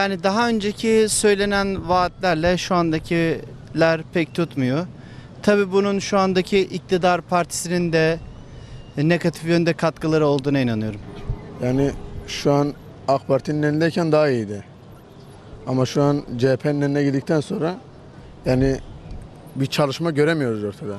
Yani daha önceki söylenen vaatlerle şu andakiler pek tutmuyor. Tabii bunun şu andaki iktidar partisinin de negatif yönde katkıları olduğuna inanıyorum. Yani şu an AK Parti'nin elindeyken daha iyiydi. Ama şu an CHP'nin eline gidikten sonra yani bir çalışma göremiyoruz ortada.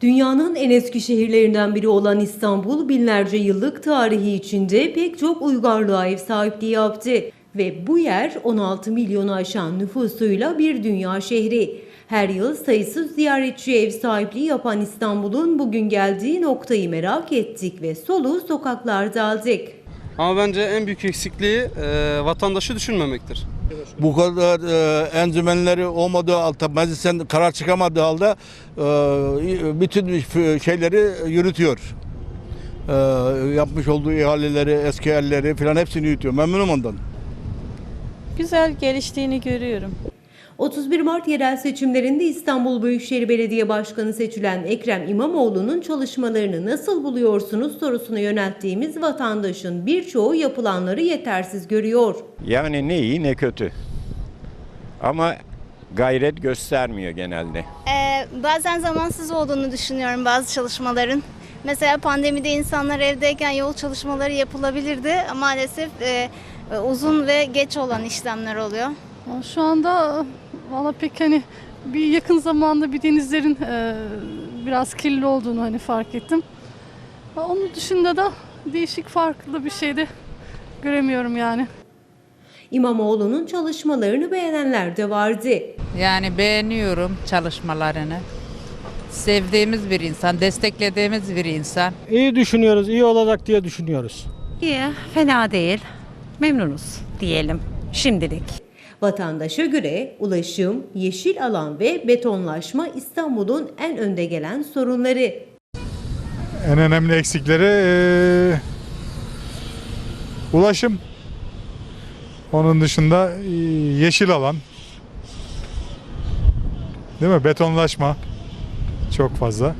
Dünyanın en eski şehirlerinden biri olan İstanbul binlerce yıllık tarihi içinde pek çok uygarlığa ev sahipliği yaptı. Ve bu yer 16 milyonu aşan nüfusuyla bir dünya şehri. Her yıl sayısız ziyaretçiye ev sahipliği yapan İstanbul'un bugün geldiği noktayı merak ettik ve soluğu sokaklarda aldık. Ama bence en büyük eksikliği e, vatandaşı düşünmemektir. bu kadar e, enzimenleri olmadığı halde, meclisten karar çıkamadığı halde e, bütün f- şeyleri yürütüyor. E, yapmış olduğu ihaleleri, eski yerleri falan hepsini yürütüyor. Memnunum ondan. Güzel geliştiğini görüyorum. 31 Mart yerel seçimlerinde İstanbul Büyükşehir Belediye Başkanı seçilen Ekrem İmamoğlu'nun çalışmalarını nasıl buluyorsunuz sorusunu yönelttiğimiz vatandaşın birçoğu yapılanları yetersiz görüyor. Yani ne iyi ne kötü. Ama gayret göstermiyor genelde. Ee, bazen zamansız olduğunu düşünüyorum bazı çalışmaların. Mesela pandemide insanlar evdeyken yol çalışmaları yapılabilirdi. Maalesef e, uzun ve geç olan işlemler oluyor. Şu anda valla pek hani bir yakın zamanda bir denizlerin e, biraz kirli olduğunu hani fark ettim. Onun dışında da değişik farklı bir şey de göremiyorum yani. İmamoğlu'nun çalışmalarını beğenenler de vardı. Yani beğeniyorum çalışmalarını. Sevdiğimiz bir insan, desteklediğimiz bir insan. İyi düşünüyoruz, iyi olacak diye düşünüyoruz. İyi, fena değil. Memnunuz diyelim şimdilik. Vatandaşa göre ulaşım, yeşil alan ve betonlaşma İstanbul'un en önde gelen sorunları. En önemli eksikleri eee, ulaşım. Onun dışında eee, yeşil alan. Değil mi? Betonlaşma çok fazla.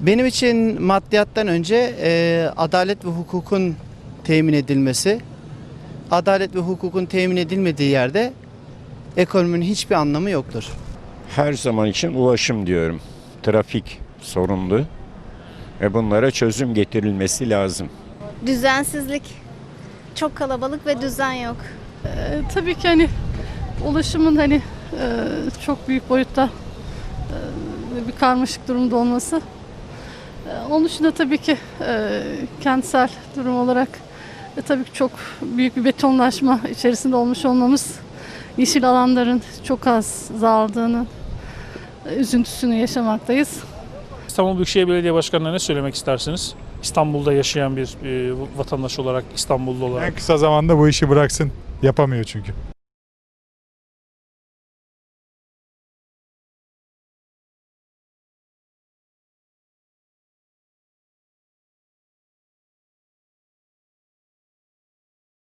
Benim için maddiyattan önce e, adalet ve hukukun temin edilmesi. Adalet ve hukukun temin edilmediği yerde ekonominin hiçbir anlamı yoktur. Her zaman için ulaşım diyorum. Trafik sorunlu ve bunlara çözüm getirilmesi lazım. Düzensizlik. Çok kalabalık ve düzen yok. E, tabii ki hani ulaşımın hani e, çok büyük boyutta e, bir karmaşık durumda olması. E, onun dışında tabii ki e, kentsel durum olarak e, tabii ki çok büyük bir betonlaşma içerisinde olmuş olmamız yeşil alanların çok az azaldığını e, üzüntüsünü yaşamaktayız. İstanbul Büyükşehir Belediye Başkanı'na ne söylemek istersiniz? İstanbul'da yaşayan bir e, vatandaş olarak, İstanbullu olarak. En kısa zamanda bu işi bıraksın. Yapamıyor çünkü.